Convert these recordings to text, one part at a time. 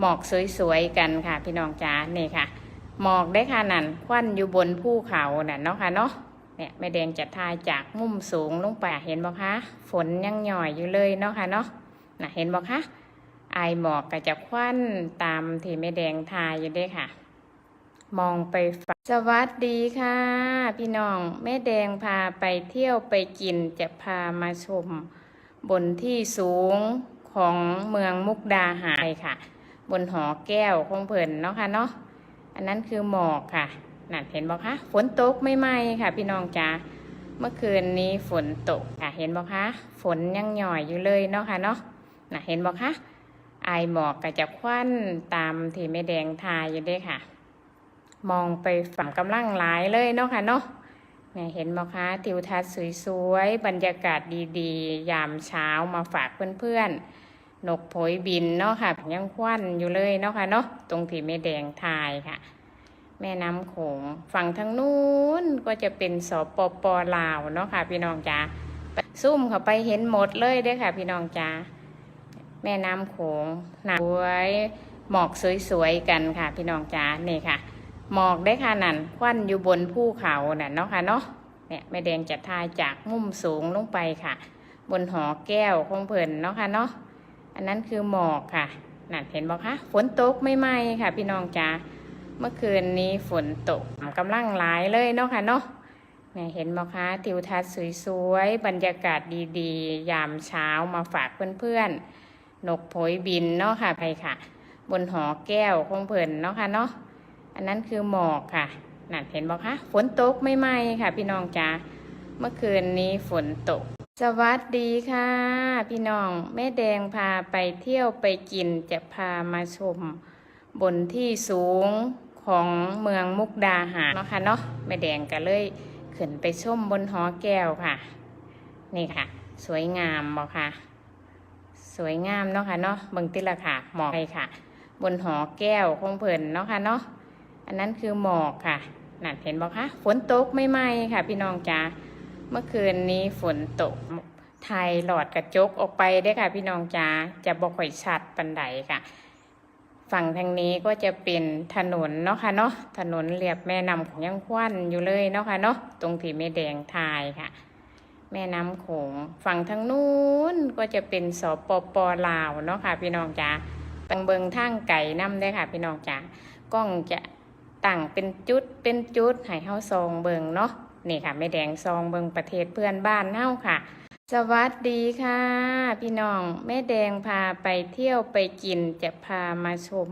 หมอกสวยๆกันค่ะ พี่น้องจ๋านี่ค่ะ หมอกได้ค่ะนั่นควันอยู่บนภูเขาน่ะเนาะค่ะเนาะเนี่ยแม่แดงจะทายจากมุมสูงลงไปเห็นบ่คะฝนยังหย่อยอยู่เลยเนาะค่ะเนาะน่ะเห็นบ่คะไอหมอกก็จะควันตามที่แม่แดงทายอยู่ด้ค่ะ มองไปฝั่งสวัสดีค่ะ พี่น้องแม่แดงพาไปเที่ยวไปกินจะพามาชม บนที่สูงของเมืองมุกดาหารค่ะ บนหอแก้วของเพิ่นเนาะค่ะเนาะอันนั้นคือหมอกค่ะนั่นเห็นบอกคะฝนตกไม่ไหมค่ะ พี่น้องจ๋าเมื่อคืนนี้ฝนตกค่ะ เห็นบอกคะฝนยังหย่อยอยู่เลยเนาะค่ะเนาะน่ะเห็นบอกคะไอหมอกก็จะควันตามที่แม่แดงทายอยู่ด้วยค่ะ มองไปฝั่งกำลังหลายเลยเนาะค่ะเนาะแม่เห็นบอกคะทิวทัศน์สวยๆบรรยากาศดีๆ ยามเช้ามาฝากเพื่อนๆ นกโผยบินเนาะค่ะ ยังควันอยู่เลยเนาะค่ะเนาะตรงที่แม่แดงทายค่ะ แม่น้ำโขงฝั่งทางนู้นก็จะเป็นสปปลาวเนาะค่ะ พี่น้องจ๋าซุ่มเข้าไปเห็นหมดเลยเด้อค่ะ พี่น้องจ๋าแม่น้ำโขงหนาสวยหมอกสวยๆกันค่ะ พี่น้องจ๋านี่ค่ะ หมอกได้ค่ะนั่นควันอยู่บนภูเขาน่ะเนาะค่ะเนาะเนี่ยแม่แดงจะทายจากมุมสูงลงไปค่ะ บนหอแก้วของเพลินเนาะค่ะเนาะ อันนั้นคือหมอกค่ะนั่นเห็นบอกคะฝนตกไม่ไหมค่ะ พี่น้องจ๋าเมื่อคืนนี้ฝนตกกำลังหลายเลยเนาะค่ะเนาะแม่เห็นบอกคะทิวทัศน์สวยๆบรรยากาศดีๆ ยามเช้ามาฝากเพื่อนๆนกโผยบินเนาะค่ะไปค่ะ บนหอแก้วของเพลินเนาะค่ะเนาะอันนั้นคือหมอกค่ะนั่นเห็นบอกคะฝนตกไม่ไหมค่ะ พี่น้องจ๋าเมื่อคืนนี้ฝนตก สวัสดีค่ะ พี่น้องแม่แดงพาไปเที่ยวไปกินจะพามาชม บนที่สูงของเมืองมุกดาหารเนาะค่ะเนาะแม่แดงก็เลยขึ้นไปชมบนหอแก้วค่ะ นี่ค่ะ สวยงามบอกค่ะ สวยงามเนาะค่ะเนาะเบิ่งติละค่ะ หมอกค่ะ บนหอแก้วของเพลินเนาะค่ะเนาะอันนั้นคือหมอกค่ะนั่นเห็นบอกคะฝนตกไม่ไหมค่ะ พี่น้องจ๋า เมื่อคืนนี้ฝนตกไทยหลอดกระจกออกไปได้ค่ะ พี่น้องจ๋าจะบอกค่อยชัดปันไดค่ะ ฝั่งทางนี้ก็จะเป็นถนนเนาะค่ะเนาะถนนเรียบแม่น้ำของยังควันอยู่เลยเนาะค่ะเนาะตรงที่แม่แดงทายค่ะ แม่น้ำโขงฝั่งทางนู้นก็จะเป็นสปปลาวเนาะค่ะ พี่น้องจ๋าตังเบิงทางไก่น้ำได้ค่ะ พี่น้องจ๋ากล้องจะตั้งเป็นจุดเป็นจุดให้เฮาซองเบิงเนาะ นี่ค่ะแม่แดงซองเบิงประเทศเพื่อนบ้านเฮาค่ะ สวัสดีค่ะ พี่น้องแม่แดงพาไปเที่ยวไปกินจะพามาชม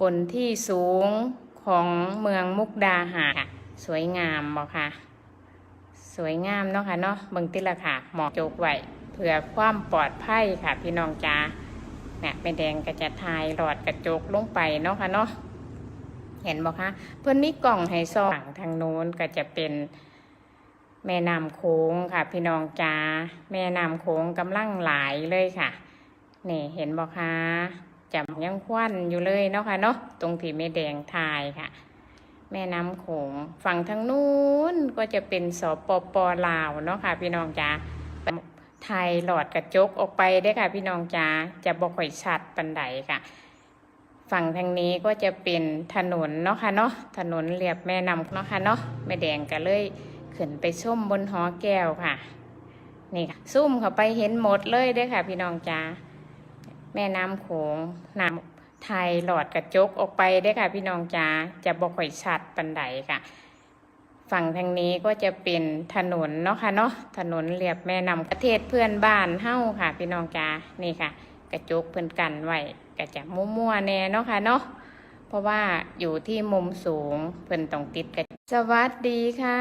บนที่สูงของเมืองมุกดาหารค่ะสวยงามบอค่ะ สวยงามเนาะค่ะเนาะเบิงติละค่ะหมอกโจกไว้เพื่อความปลอดภัยค่ะ พี่น้องจ้าเนี่ยแม่แดงก็จะทายหลอดกระจกลงไปเนาะค่ะเนาะ เห็นบอกคะเพื่อนมีกล่องให้ซองทางโน้นก็จะเป็นแม่น้ำโค้งค่ะ พี่น้องจ้าแม่น้ำโค้งกำลังไหลายเลยค่ะนี่เห็นบอกคะจำยังควันอยู่เลยเนาะค่ะเนาะตรงที่แม่แดงทายค่ะ แม่น้ำโขงฝั่งทางนู้นก็จะเป็นสปปลาวเนาะค่ะ พี่น้องจ๋าไทยหลอดกระจกออกไปได้ค่ะ พี่น้องจ๋าจะบอกค่อยชัดปันไดค่ะ ฝั่งทางนี้ก็จะเป็นถนนเนาะค่ะเนาะถนนเรียบแม่น้ำเนาะค่ะเนาะแม่แดงก็เลยขึ้นไปชมบนหอแก้วค่ะ นี่ค่ะซุ่มเข้าไปเห็นหมดเลยได้อค่ะ พี่น้องจ๋าแม่น้ำโขงน้ำไทยหลอดกระจกออกไปได้ค่ะ พี่น้องจ๋าจะบอกค่อยชัดปันไดค่ะ ฝั่งทางนี้ก็จะเป็นถนนเนาะค่ะเนาะถนนเรียบแม่น้ำประเทศเพื่อนบ้านเฮ้าค่ะ พี่น้องจ๋านี่ค่ะ กระจกเพิ่อนกันไว้ก็จะมั่วๆแน่เนาะค่ะเนาะเพราะว่าอยู่ที่มุมสูงเพิ่อนต้องติดกระสวัสดีค่ะ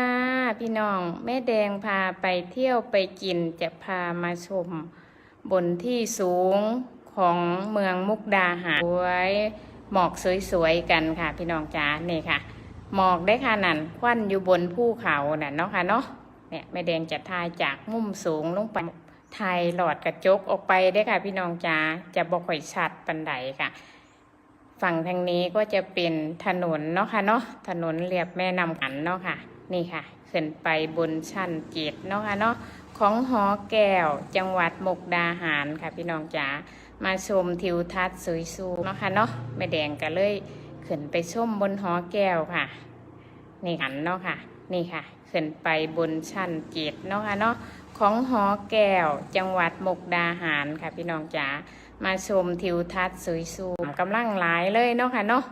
พี่น้องแม่แดงพาไปเที่ยวไปกินจะพามาชม บนที่สูงของเมืองมุกดาหารสวยหมอกสวยๆกันค่ะ พี่น้องจ๋านี่ค่ะ หมอกได้ค่ะนั่นควันอยู่บนภูเขาน่ะเนาะค่ะเนาะเนี่ยแม่แดงจะทายจากมุมสูงลงไป ไทยหลอดกระจกออกไปได้ค่ะ พี่น้องจ๋าจะบอกค่อยชัดปันไดค่ะ ฝั่งทางนี้ก็จะเป็นถนนเนาะค่ะเนาะถนนเรียบแม่น้ำกันเนาะค่ะ นี่ค่ะ ขึ้นไปบนชั้นเจ็ดเนาะค่ะเนาะของหอแก้วจังหวัดมุกดาหารค่ะ พี่น้องจ๋ามาชมทิวทัศน์สวยสูงเนาะค่ะเนาะแม่แดงก็เลยขึ้นไปชมบนหอแก้วค่ะ นี่หันเนาะค่ะ นี่ค่ะ ขึ้นไปบนชั้นเจ็ดเนาะค่ะเนาะ ของหอแก้ว จังหวัดมุกดาหารค่ะพี่น้องจ๋ามาชมทิวทัศน์สวยสูงกำลังหลายเลยเนาะค่ะเนาะ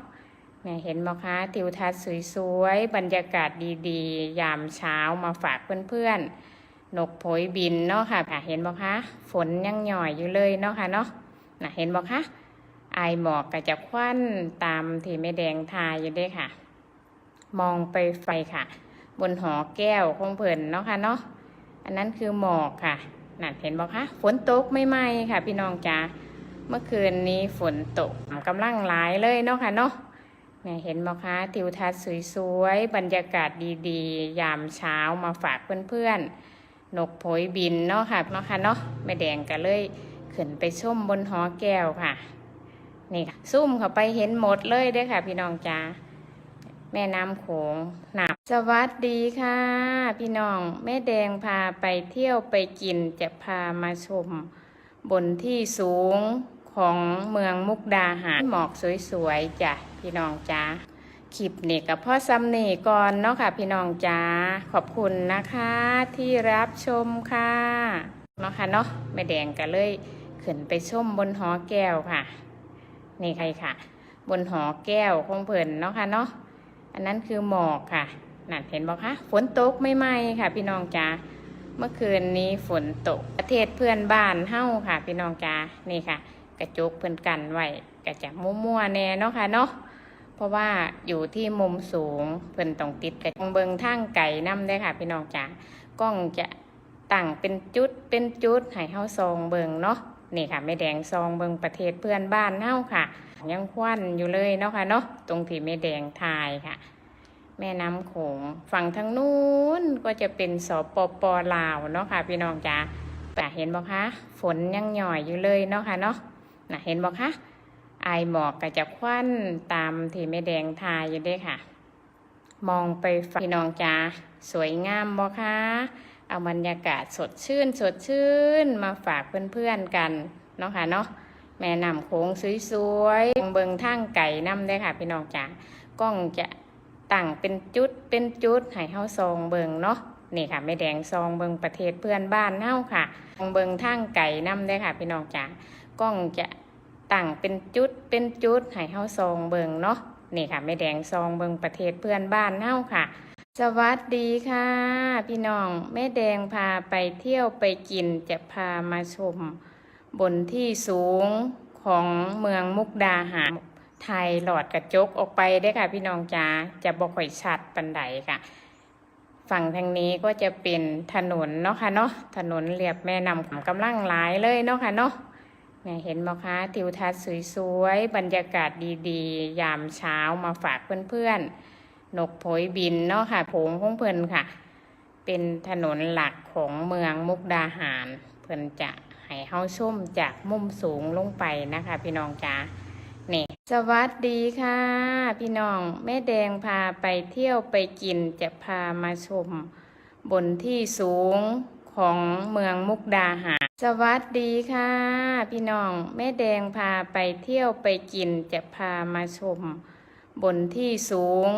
เนี่ยเห็นไหมคะทิวทัศน์สวยๆบรรยากาศดีๆ ยามเช้ามาฝากเพื่อนๆนกโผยบินเนาะค่ะเห็นบ่คะฝนยังหย่อยอยู่เลยเนาะค่ะเนาะนะเห็นบ่คะไอหมอกก็จะควันตามที่แม่แดงทายอยู่เด้ค่ะ มองไปไฟค่ะ บนหอแก้วของเพิ่นเนาะค่ะเนาะ อันนั้นคือหมอกค่ะนั่นเห็นบ่คะฝนตกไม่ไหมค่ะ พี่น้องจ๋าเมื่อคืนนี้ฝนตกกำลังหลายเลยเนาะค่ะเนาะเนี่ยเห็นบ่คะทิวทัศน์สวยๆบรรยากาศดีๆ ยามเช้ามาฝากเพื่อนๆนกโผยบินเนาะค่ะเนาะค่ะเนาะแม่แดงก็เลยขึ้นไปชมบนหอแก้วค่ะ นี่ค่ะซุ่มเข้าไปเห็นหมดเลยเด้อค่ะ พี่น้องจ๋า แม่น้ำโขงหนับสวัสดีค่ะ พี่น้องแม่แดงพาไปเที่ยวไปกินจะพามาชม บนที่สูงของเมืองมุกดาหารหมอกสวยๆจ้ะพี่น้องจ๋าคลิปนี่กับพ่อซัมนี่ก่อนเนาะค่ะ พี่น้องจ๋าขอบคุณนะคะที่รับชมค่ะเนาะค่ะเนาะแม่แดงก็เลยขึ้นไปชมบนหอแก้วค่ะ นี่ใครค่ะ บนหอแก้วของเพิ่นเนาะค่ะเนาะ อันนั้นคือหมอกค่ะนั่นเห็นบอกคะฝนตกไม่ไหมค่ะ พี่น้องจ๋าเมื่อคืนนี้ฝนตกประเทศเพื่อนบ้านเฮ้าค่ะ พี่น้องจ๋านี่ค่ะ กระจกเพิ่อนกันไว้กระจะมั่วๆแน่เนาะค่ะเนาะเพราะว่าอยู่ที่มุมสูงเพิ่อนต้องติดกระจกเบิงทางไก่น้ำได้ค่ะ พี่น้องจ๋ากล้องจะตั้งเป็นจุดเป็นจุดให้เฮาซองเบิงเนาะนี่ค่ะแม่แดงซองเบิงประเทศเพื่อนบ้านเฮาค่ะ ยังควันอยู่เลยเนาะค่ะเนาะตรงที่แม่แดงทายค่ะ แม่น้ำโขงฝั่งทางนู้นก็จะเป็นสปปลาวเนาะค่ะ พี่น้องจ๋าแต่เห็นบอกคะฝนยังหย่อยอยู่เลยเนาะค่ะเนาะน่ะเห็นบอกคะไอหมอกก็จะควันตามที่แม่แดงทายอยู่ด้ค่ะ มองไปฝั่งพี่น้องจ๋าสวยงามบ่คะเอาบรรยากาศสดชื่น สดชื่นมาฝากเพื่อนๆกันเนาะค่ะเนาะ แม่น้ำโค้งสวยๆเบิงทางไก่น้ำได้ค่ะ พี่น้องจ๋ากล้องจะตั้งเป็นจุดเป็นจุดให้เฮาซองเบิงเนาะนี่ค่ะแม่แดงซองเบิงประเทศเพื่อนบ้านเฮาค่ะเบิงทางไก่น้ำได้ค่ะ พี่น้องจ๋ากล้องจะตั้งเป็นจุดเป็นจุดให้เฮาซองเบิงเนาะนี่ค่ะแม่แดงซองเบิงประเทศเพื่อนบ้านเฮาค่ะ สวัสดีค่ะ พี่น้องแม่แดงพาไปเที่ยวไปกินจะพามาชม บนที่สูงของเมืองมุกดาหารไทยหลอดกระจกออกไปได้ค่ะ พี่น้องจ๋าจะบอกค่อยชัดปันไดค่ะ ฝั่งทางนี้ก็จะเป็นถนนเนาะค่ะเนาะถนนเรียบแม่น้ำกำลังหลายเลยเนาะค่ะเนาะเนี่ยเห็นไหมคะทิวทัศน์สวยๆ บรรยากาศดีๆ ยามเช้ามาฝากเพื่อนๆนกโผยบินเนาะค่ะโผงของเพิ่นค่ะ เป็นถนนหลักของเมืองมุกดาหารเพิ่อนจะ ให้เฮาชมจากมุมสูงลงไปนะคะ พี่น้องจ๋านี่สวัสดีค่ะ พี่น้องแม่แดงพาไปเที่ยวไปกินจะพามาชม บนที่สูงของเมืองมุกดาหาร สวัสดีค่ะ พี่น้องแม่แดงพาไปเที่ยวไปกินจะพามาชม บนที่สูง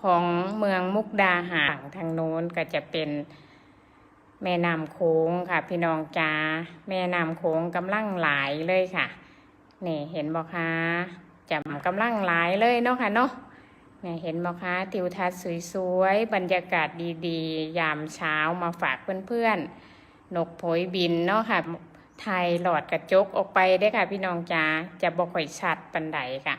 ของเมืองมุกดาหารทางโน้นก็จะเป็น แม่น้ำโขงค่ะ พี่น้องจ้าแม่น้ำโขงกำลังไหลายเลยค่ะนี่เห็นบอกคะจำกำลังไหลายเลยเนาะค่ะเนาะนี่เห็นบอกคะทิวทัศน์สวยๆบรรยากาศดีๆ ยามเช้ามาฝากเพื่อนๆนกโผยบินเนาะค่ะไทยหลอดกระจกออกไปได้ค่ะ พี่น้องจ้าจะบอกค่อยชัดปันไดค่ะ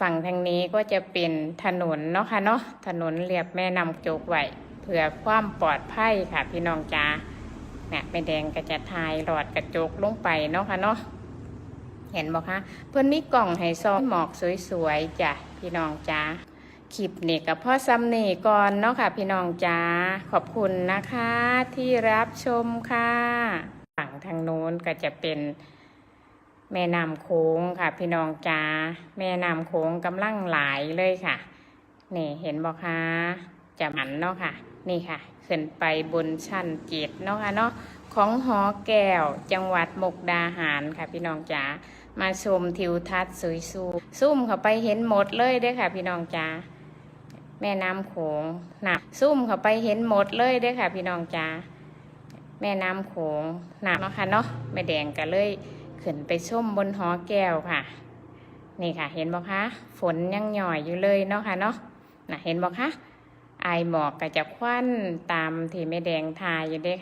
ฝั่งทางนี้ก็จะเป็นถนนเนาะค่ะเนาะถนนเรียบแม่น้ำโจกไว้ เพื่อความปลอดภัยค่ะ พี่น้องจ้าเนี่ยแม่แดงก็จะทายหลอดกระจกลงไปเนาะค่ะเนาะเห็นบอกคะเพื่อนมีกล่องให้ซองหมอกสวยๆจ้ะพี่น้องจ้าคลิปนี่กับพ่อซัมนี่ก่อนเนาะค่ะ พี่น้องจ้าขอบคุณนะคะที่รับชมค่ะฝั่งทางโน้นก็จะเป็นแม่น้ำโค้งค่ะ พี่น้องจ้าแม่น้ำโค้งกำลังไหลายเลยค่ะ นี่เห็นบอกคะจะหมันเนาะค่ะ นี่ค่ะ ขึ้นไปบนชั้นเจ็ดเนาะค่ะเนาะของหอแก้วจังหวัดมุกดาหารค่ะพี่น้องจ๋ามาชมทิวทัศน์สวยสูซุ่มเข้าไปเห็นหมดเลยเด้อค่ะ พี่น้องจ๋าแม่น้ำโขงหนักซุ่มเข้าไปเห็นหมดเลยเด้อค่ะ พี่น้องจ๋าแม่น้ำโขงหนักเนาะค่ะเนาะแม่แดงก็เลยขึ้นไปชมบนหอแก้วค่ะ นี่ค่ะ เห็นบ่คะฝนยังหย่อยอยู่เลยเนาะค่ะเนาะน่ะเห็นบ่คะ อายหมอกกะจะควันตามที่แม่แดงทายอยู่เด้ค่ะ